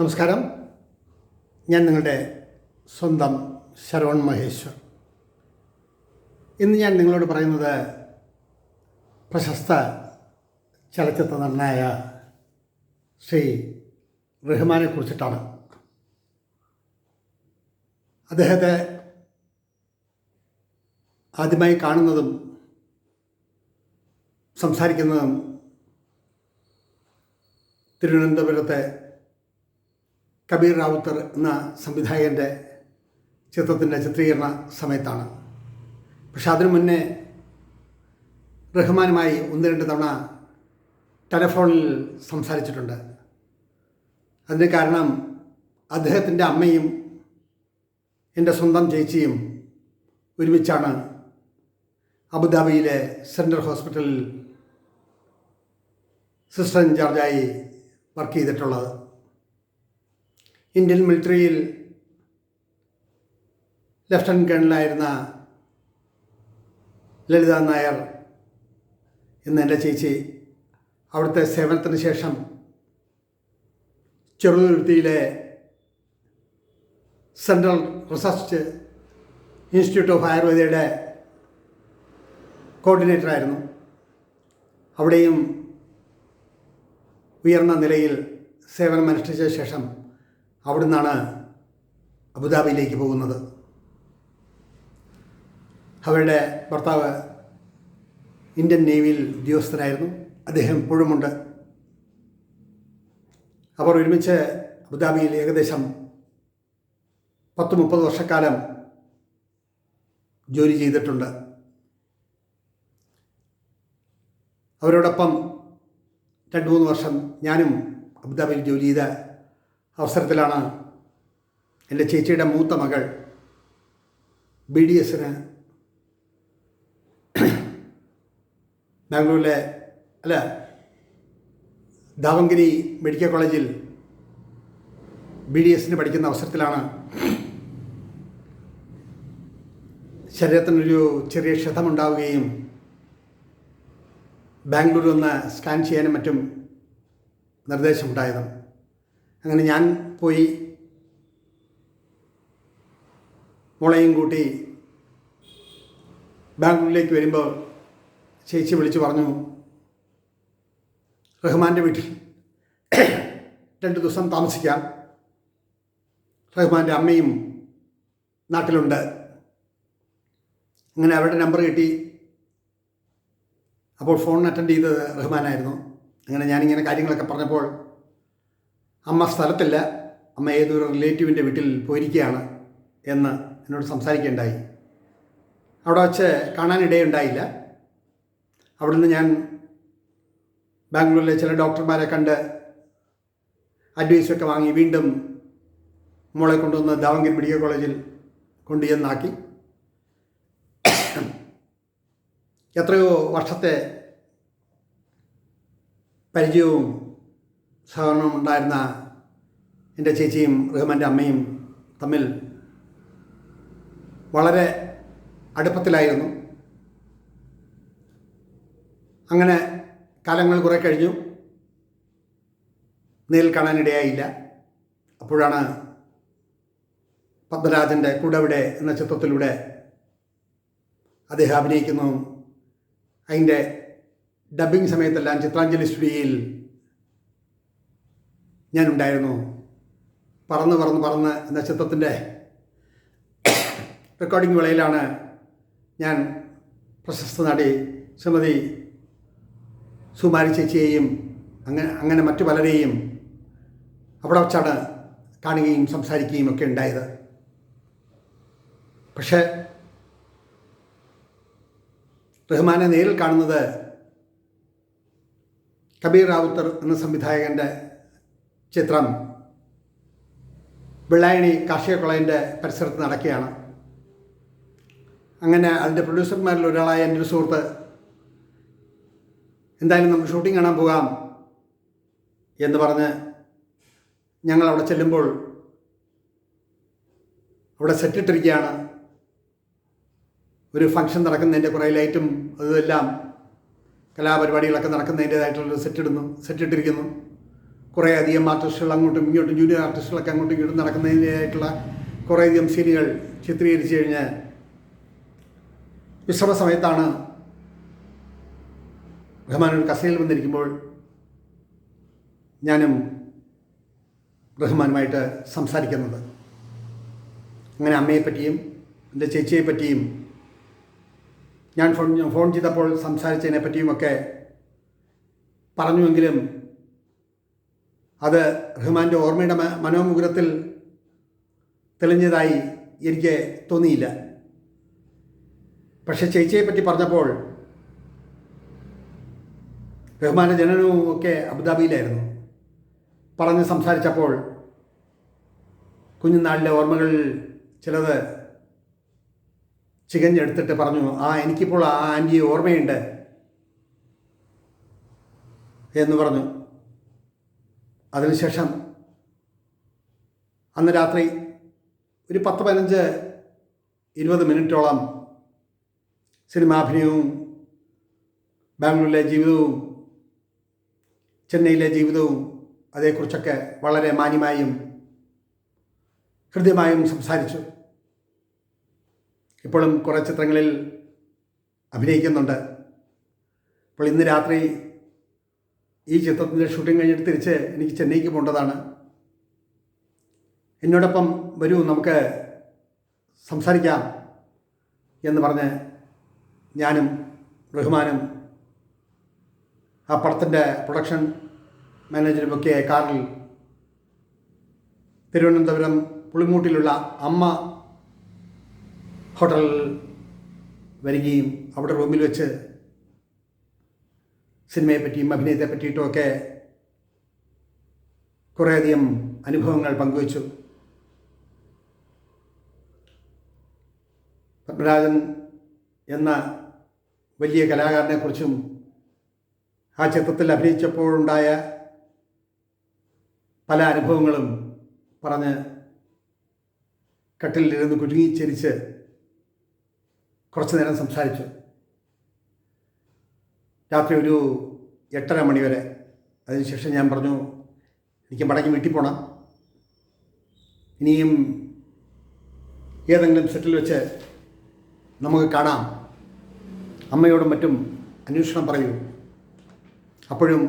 നമസ്കാരം. ഞാൻ നിങ്ങളുടെ സ്വന്തം ശരവൺ മഹേശ്വർ. ഇന്ന് ഞാൻ നിങ്ങളോട് പറയുന്നത് പ്രശസ്ത ചലച്ചിത്ര നടനായ ശ്രീ റഹ്മാനെ കുറിച്ചിട്ടാണ്. അദ്ദേഹത്തെ ആദ്യമായി കാണുന്നതും സംസാരിക്കുന്നതും തിരുവനന്തപുരത്തെ കബീർ റാവുത്തർ എന്ന സംവിധായകന്റെ ചിത്രത്തിന്റെ ചിത്രീകരണ സമയത്താണ്. പക്ഷെ അതിനു മുന്നേ റഹ്മാനുമായി ഒന്ന് രണ്ട് തവണ ടെലഫോണിൽ സംസാരിച്ചിട്ടുണ്ട്. അതിന് കാരണം അദ്ദേഹത്തിന്റെ അമ്മയും എന്റെ സ്വന്തം ചേച്ചിയും ഒരുമിച്ചാണ് അബുദാബിയിലെ സെൻട്രൽ ഹോസ്പിറ്റലിൽ സിസ്റ്റർ ഇൻചാർജായി വർക്ക് ചെയ്തിട്ടുള്ളത്. ഇന്ത്യൻ മിലിറ്ററിയിൽ ലഫ്റ്റനന്റ് കേണലായിരുന്ന ലളിത നായർ എന്ന എന്റെ ചേച്ചി അവിടുത്തെ സേവനത്തിന് ശേഷം ചെറുതുരുത്തിയിലെ സെൻട്രൽ റിസർച്ച് ഇൻസ്റ്റിറ്റ്യൂട്ട് ഓഫ് ആയുർവേദയുടെ കോർഡിനേറ്ററായിരുന്നു. അവിടെയും ഉയർന്ന നിലയിൽ സേവനമനുഷ്ഠിച്ച ശേഷം അവിടുന്നാണ് അബുദാബിയിലേക്ക് പോകുന്നത്. അവരുടെ ഭർത്താവ് ഇന്ത്യൻ നേവിയിൽ ഉദ്യോഗസ്ഥനായിരുന്നു. അദ്ദേഹം ഇപ്പോഴുമുണ്ട്. അവർ ഒരുമിച്ച് അബുദാബിയിൽ ഏകദേശം പത്ത് മുപ്പത് വർഷക്കാലം ജോലി ചെയ്തിട്ടുണ്ട്. അവരോടൊപ്പം രണ്ട് മൂന്ന് വർഷം ഞാനും അബുദാബിയിൽ ജോലി ചെയ്ത അവസരത്തിലാണ് എന്റെ ചേച്ചിയുടെ മൂത്ത മകൾ ബി ഡി എസിന് ബാംഗ്ലൂരിലെ അല്ല ദാവങ്കിരി മെഡിക്കൽ കോളേജിൽ ബി ഡി എസിന് പഠിക്കുന്ന അവസരത്തിലാണ് ശരീരത്തിനൊരു ചെറിയ ക്ഷതമുണ്ടാവുകയും ബാംഗ്ലൂരിൽ ഒന്ന് സ്കാൻ ചെയ്യാനും മറ്റും നിർദ്ദേശമുണ്ടായത്. അങ്ങനെ ഞാൻ പോയി മോളെയും കൂട്ടി ബാംഗ്ലൂരിലേക്ക് വരുമ്പോൾ ചേച്ചി വിളിച്ചു പറഞ്ഞു റഹ്മാന്റെ വീട്ടിൽ രണ്ട് ദിവസം താമസിക്കാം. റഹ്മാന്റെ അമ്മയും നാട്ടിലുണ്ട്. അങ്ങനെ അവരുടെ നമ്പർ കിട്ടി. അപ്പോൾ ഫോൺ അറ്റൻഡ് ചെയ്തത് റഹ്മാനായിരുന്നു. അങ്ങനെ ഞാനിങ്ങനെ കാര്യങ്ങളൊക്കെ പറഞ്ഞപ്പോൾ അമ്മ സ്ഥലത്തില്ല. അമ്മ ഏതൊരു റിലേറ്റീവിന്റെ വീട്ടിൽ പോയിരിക്കുകയാണ് എന്ന് എന്നോട് സംസാരിക്കുകയുണ്ടായി അവിടെ വച്ച് കാണാനിടയുണ്ടായില്ല. അവിടുന്ന് ഞാൻ ബാംഗ്ലൂരിലെ ചില ഡോക്ടർമാരെ കണ്ട് അഡ്വൈസൊക്കെ വാങ്ങി വീണ്ടും മോളെ കൊണ്ടുവന്ന് ദാവങ്കി മെഡിക്കൽ കോളേജിൽ കൊണ്ടുചെന്നാക്കി. എത്രയോ വർഷത്തെ പരിചയവും സഹകരണവും ഉണ്ടായിരുന്ന എന്റെ ചേച്ചിയും റഹ്മാന്റെ അമ്മയും തമ്മിൽ വളരെ അടുപ്പത്തിലായിരുന്നു. അങ്ങനെ കാലങ്ങൾ കുറേ കഴിഞ്ഞു. നേരിൽ കാണാനിടയായില്ല. അപ്പോഴാണ് പത്മരാജന്റെ കൂടവിടെ എന്ന ചിത്രത്തിലൂടെ അദ്ദേഹം അഭിനയിക്കുന്നു. അതിന്റെ ഡബ്ബിംഗ് സമയത്തെല്ലാം ചിത്രാഞ്ജലി സ്റ്റുഡിയോയിൽ ഞാനുണ്ടായിരുന്നു. പറന്ന് പറന്ന് പറന്ന് എന്ന ചിത്രത്തിന്റെ റെക്കോർഡിംഗ് വേളയിലാണ് ഞാൻ പ്രശസ്ത നടി ശ്രീമതി സുമാരി ചേച്ചിയെയും അങ്ങനെ അങ്ങനെ മറ്റു പലരെയും അവിടെ വച്ചാണ് കാണുകയും സംസാരിക്കുകയും ഒക്കെ ഉണ്ടായത്. പക്ഷേ റഹ്മാനെ നേരിൽ കാണുന്നത് കബീർ റാവുത്തർ എന്ന സംവിധായകന്റെ ചിത്രം വെള്ളായണി കാർഷിക കോളേജിന്റെ പരിസരത്ത് നടക്കുകയാണ്. അങ്ങനെ അതിന്റെ പ്രൊഡ്യൂസർമാരിൽ ഒരാളായ എന്റെ ഒരു സുഹൃത്ത്. എന്തായാലും നമുക്ക് ഷൂട്ടിംഗ് കാണാൻ പോകാം എന്ന് പറഞ്ഞ് ഞങ്ങൾ അവിടെ ചെല്ലുമ്പോൾ അവിടെ സെറ്റിട്ടിരിക്കുകയാണ് ഒരു ഫംഗ്ഷൻ നടക്കുന്നതിന്റെ കുറേ ലൈറ്റും അതെല്ലാം കലാപരിപാടികളൊക്കെ നടക്കുന്നതിന്റെതായിട്ടുള്ളൊരു സെറ്റ് ഇടുന്നു സെറ്റ് ഇട്ടിരിക്കുന്നു കുറേ അധികം ആർട്ടിസ്റ്റുകൾ അങ്ങോട്ടും ഇങ്ങോട്ടും ജൂനിയർ ആർട്ടിസ്റ്റുകളൊക്കെ അങ്ങോട്ടും ഇങ്ങോട്ടും നടക്കുന്നതിനായിട്ടുള്ള കുറേയധികം സീനുകൾ ചിത്രീകരിച്ചു കഴിഞ്ഞ് വിശ്രമ സമയത്താണ് റഹ്മാൻ ഒരു കസേരയിൽ വന്നിരിക്കുമ്പോൾ ഞാനും റഹ്മാനുമായിട്ട് സംസാരിക്കുന്നത്. അങ്ങനെ അമ്മയെപ്പറ്റിയും എന്റെ ചേച്ചിയെ പറ്റിയും ഞാൻ ഫോൺ ഫോൺ ചെയ്തപ്പോൾ സംസാരിച്ചതിനെ പറ്റിയുമൊക്കെ പറഞ്ഞുവെങ്കിലും അത് റഹ്മാന്റെ ഓർമ്മയുടെ മനോമുഗ്രത്തിൽ തെളിഞ്ഞതായി എനിക്ക് തോന്നിയില്ല. പക്ഷെ ചേച്ചിയെ പറ്റി പറഞ്ഞപ്പോൾ റഹ്മാന്റെ ജനനവും ഒക്കെ അബുദാബിയിലായിരുന്നു. പറഞ്ഞ് സംസാരിച്ചപ്പോൾ കുഞ്ഞുനാളിലെ ഓർമ്മകളിൽ ചിലത് ചികഞ്ഞെടുത്തിട്ട് പറഞ്ഞു ആ എനിക്കിപ്പോൾ ആ ആന്റിയെ ഓർമ്മയുണ്ട് എന്ന് പറഞ്ഞു. അതിനുശേഷം അന്ന് രാത്രി ഒരു പത്ത് പതിനഞ്ച് ഇരുപത് മിനിറ്റോളം സിനിമാഭിനയവും ബാംഗ്ലൂരിലെ ജീവിതവും ചെന്നൈയിലെ ജീവിതവും അതേക്കുറിച്ചൊക്കെ വളരെ മാന്യമായും ഹൃദ്യമായും സംസാരിച്ചു. ഇപ്പോഴും കുറേ ചിത്രങ്ങളിൽ അഭിനയിക്കുന്നുണ്ട്. അപ്പോൾ ഇന്ന് രാത്രി ഈ ചിത്രത്തിന്റെ ഷൂട്ടിംഗ് കഴിഞ്ഞിട്ട് തിരിച്ച് എനിക്ക് ചെന്നൈക്ക് പോകേണ്ടതാണ്. എന്നോടൊപ്പം വരൂ നമുക്ക് സംസാരിക്കാം എന്ന് പറഞ്ഞ് ഞാനും റഹ്മാനും ആ പടത്തിന്റെ പ്രൊഡക്ഷൻ മാനേജറുമൊക്കെ കാറിൽ തിരുവനന്തപുരം പുളിമൂട്ടിലുള്ള അമ്മ ഹോട്ടലിൽ വരികയും അവിടെ റൂമിൽ വെച്ച് സിനിമയെ പറ്റിയും അഭിനയത്തെ പറ്റിയിട്ടുമൊക്കെ കുറേയധികം അനുഭവങ്ങൾ പങ്കുവച്ചു. പത്മരാജൻ എന്ന വലിയ കലാകാരനെക്കുറിച്ചും ആ ചിത്രത്തിൽ അഭിനയിച്ചപ്പോഴുണ്ടായ പല അനുഭവങ്ങളും പറഞ്ഞ് കട്ടിലിരുന്ന് കുരുങ്ങിച്ചിരിച്ച് കുറച്ചു നേരം സംസാരിച്ചു. രാത്രി ഒരു എട്ടര മണി വരെ അതിനുശേഷം ഞാൻ പറഞ്ഞു എനിക്ക് മടങ്ങി വീട്ടിൽ പോകണം ഇനിയും ഏതെങ്കിലും സെറ്റിൽ വെച്ച് നമുക്ക് കാണാം. അമ്മയോടും മറ്റും അന്വേഷണം പറയൂ. അപ്പോഴും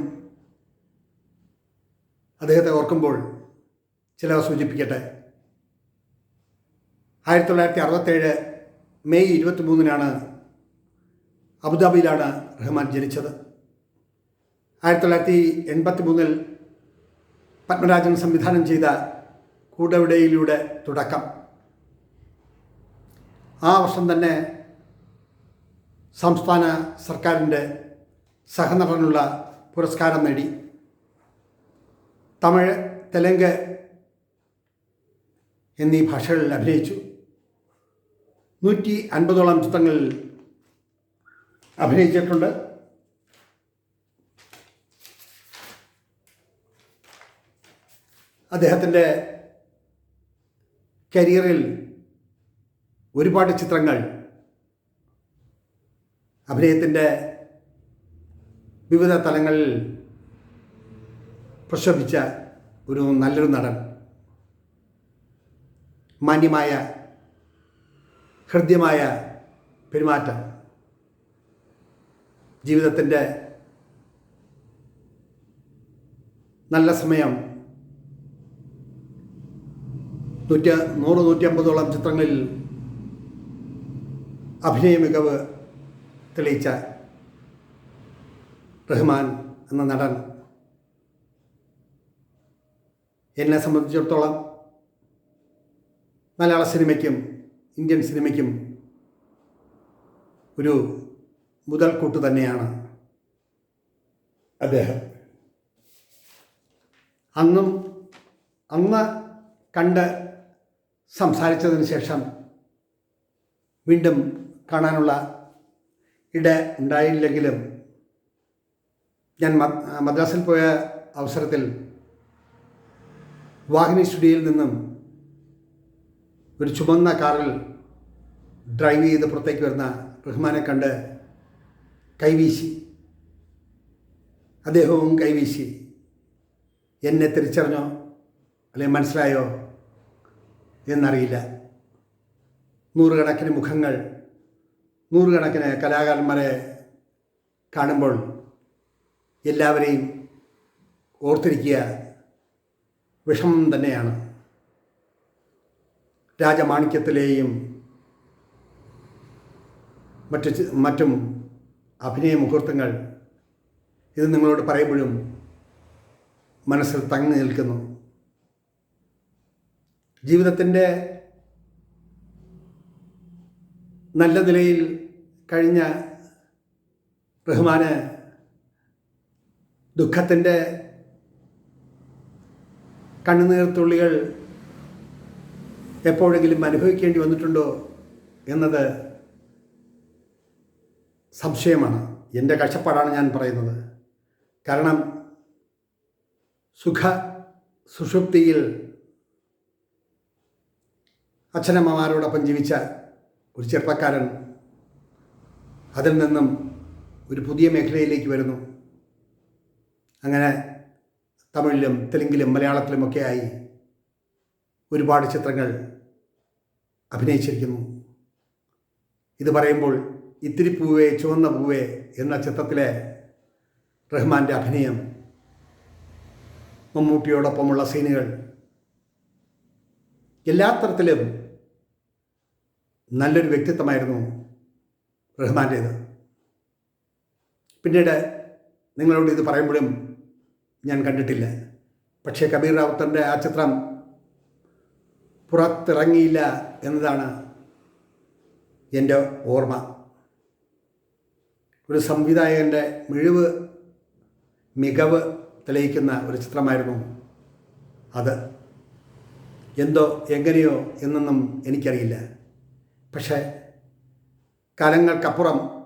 അദ്ദേഹത്തെ ഓർക്കുമ്പോൾ ചിലവ സൂചിപ്പിക്കട്ടെ. ആയിരത്തി തൊള്ളായിരത്തി അറുപത്തേഴ് മെയ് ഇരുപത്തി മൂന്നിനാണ് അബുദാബിയിലാണ് റഹ്മാൻ ജനിച്ചത്. ആയിരത്തി തൊള്ളായിരത്തി എൺപത്തി മൂന്നിൽ പത്മരാജൻ സംവിധാനം ചെയ്ത കൂടവിടയിലൂടെ തുടക്കം. ആ വർഷം തന്നെ സംസ്ഥാന സർക്കാരിന്റെ സഹനടനുള്ള പുരസ്കാരം നേടി. തമിഴ് തെലുങ്ക് എന്നീ ഭാഷകളിൽ അഭിനയിച്ചു. നൂറ്റി അൻപതോളം ചിത്രങ്ങളിൽ അഭിനയിച്ചിട്ടുണ്ട്. അദ്ദേഹത്തിന്റെ കരിയറിൽ ഒരുപാട് ചിത്രങ്ങൾ അഭിനയത്തിന്റെ വിവിധ തലങ്ങളിൽ പ്രശോഭിച്ച ഒരു നല്ലൊരു നടൻ. മാന്യമായ ഹൃദ്യമായ പെരുമാറ്റം. ജീവിതത്തിന്റെ നല്ല സമയം. നൂറ്റി നൂറ് നൂറ്റി അമ്പതോളം ചിത്രങ്ങളിൽ അഭിനയ മികവ് തെളിയിച്ച റഹ്മാൻ എന്ന നടൻ. എന്നെ സംബന്ധിച്ചിടത്തോളം മലയാള സിനിമയ്ക്കും ഇന്ത്യൻ സിനിമയ്ക്കും ഒരു മുതൽക്കൂട്ട് തന്നെയാണ്. അദ്ദേഹം. അന്നും അന്ന് കണ്ട് സംസാരിച്ചതിന് ശേഷം വീണ്ടും കാണാനുള്ള ഇട ഉണ്ടായില്ലെങ്കിലും ഞാൻ മദ്രാസിൽ പോയ അവസരത്തിൽ വാഹിനി സ്റ്റുഡിയോയിൽ നിന്നും ഒരു ചുമന്ന കാറിൽ ഡ്രൈവ് ചെയ്ത് പുറത്തേക്ക് വരുന്ന റഹ്മാനെ കണ്ട് കൈവീശി. അദ്ദേഹവും കൈവീശി. എന്നെ തിരിച്ചറിഞ്ഞോ? അല്ലെങ്കിൽ മനസ്സിലായോ? എന്നറിയില്ല. നൂറുകണക്കിന് മുഖങ്ങൾ നൂറുകണക്കിന് കലാകാരന്മാരെ കാണുമ്പോൾ എല്ലാവരെയും ഓർത്തിരിക്കുക വിഷമം തന്നെയാണ്. രാജമാണിക്യത്തിലെയും മറ്റു മറ്റും അഭിനയ മുഹൂർത്തങ്ങൾ. ഇത് നിങ്ങളോട് പറയുമ്പോഴും മനസ്സിൽ തങ്ങി നിൽക്കുന്നു. ജീവിതത്തിന്റെ നല്ല നിലയിൽ കഴിഞ്ഞ റഹ്മാന് ദുഃഖത്തിന്റെ കണ്ണുനീർത്തുള്ളികൾ എപ്പോഴെങ്കിലും അനുഭവിക്കേണ്ടി വന്നിട്ടുണ്ടോ എന്നത് സംശയമാണ്. എന്റെ കാഴ്ചപ്പാടാണ് ഞാൻ പറയുന്നത്. കാരണം സുഖ സുഷുപ്തിയിൽ അച്ഛനമ്മമാരോടൊപ്പം ജീവിച്ച ഒരു ചെറുപ്പക്കാരൻ അതിൽ നിന്നും ഒരു പുതിയ മേഖലയിലേക്ക് വരുന്നു. അങ്ങനെ തമിഴിലും തെലുങ്കിലും മലയാളത്തിലുമൊക്കെയായി ഒരുപാട് ചിത്രങ്ങൾ അഭിനയിച്ചിരിക്കുന്നു. ഇത് പറയുമ്പോൾ ഇത്തിരി പൂവേ ചുവന്ന പൂവേ എന്ന ചിത്രത്തിലെ റഹ്മാന്റെ അഭിനയം മമ്മൂട്ടിയോടൊപ്പമുള്ള സീനുകൾ എല്ലാ തരത്തിലും നല്ലൊരു വ്യക്തിത്വമായിരുന്നു റഹ്മാന്റേത് പിന്നീട് നിങ്ങളോട് ഇത് പറയുമ്പോഴും ഞാൻ കണ്ടിട്ടില്ല. പക്ഷേ കബീർ റാവുത്തറിന്റെ ആ ചിത്രം പുറത്തിറങ്ങിയില്ല എന്നതാണ് എന്റെ ഓർമ്മ. ഒരു സംവിധായകന്റെ മിഴിവ് മികവ് തെളിയിക്കുന്ന ഒരു ചിത്രമായിരുന്നു അത്. എന്തോ എങ്ങനെയോ എന്നൊന്നും എനിക്കറിയില്ല. പക്ഷേ കാലങ്ങൾക്കപ്പുറം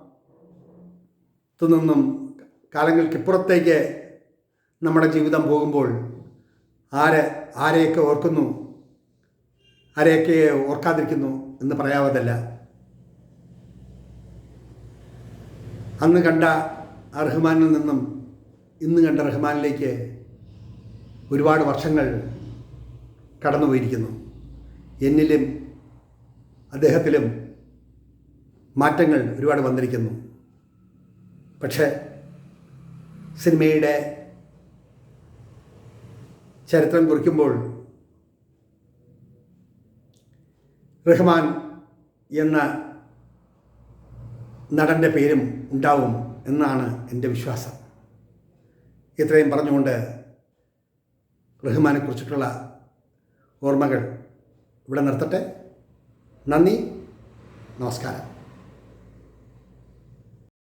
നിന്നും കാലങ്ങൾക്കിപ്പുറത്തേക്ക് നമ്മുടെ ജീവിതം പോകുമ്പോൾ ആര് ആരെയൊക്കെ ഓർക്കുന്നു ആരെയൊക്കെ ഓർക്കാതിരിക്കുന്നു എന്ന് പറയാവതല്ല അന്ന് കണ്ട റഹ്മാനിൽ നിന്നും ഇന്ന് കണ്ട റഹ്മാനിലേക്ക് ഒരുപാട് വർഷങ്ങൾ കടന്നുപോയിരിക്കുന്നു. എന്നിലും അദ്ദേഹത്തിലും മാറ്റങ്ങൾ ഒരുപാട് വന്നിരിക്കുന്നു. പക്ഷേ സിനിമയുടെ ചരിത്രം കുറിക്കുമ്പോൾ റഹ്മാൻ എന്ന നടന്റെ പേരും ഉണ്ടാവും എന്നാണ് എന്റെ വിശ്വാസം. ഇത്രയും പറഞ്ഞുകൊണ്ട് റഹ്മാനെക്കുറിച്ചിട്ടുള്ള ഓർമ്മകൾ ഇവിടെ നിർത്തട്ടെ. നന്ദി. നമസ്കാരം.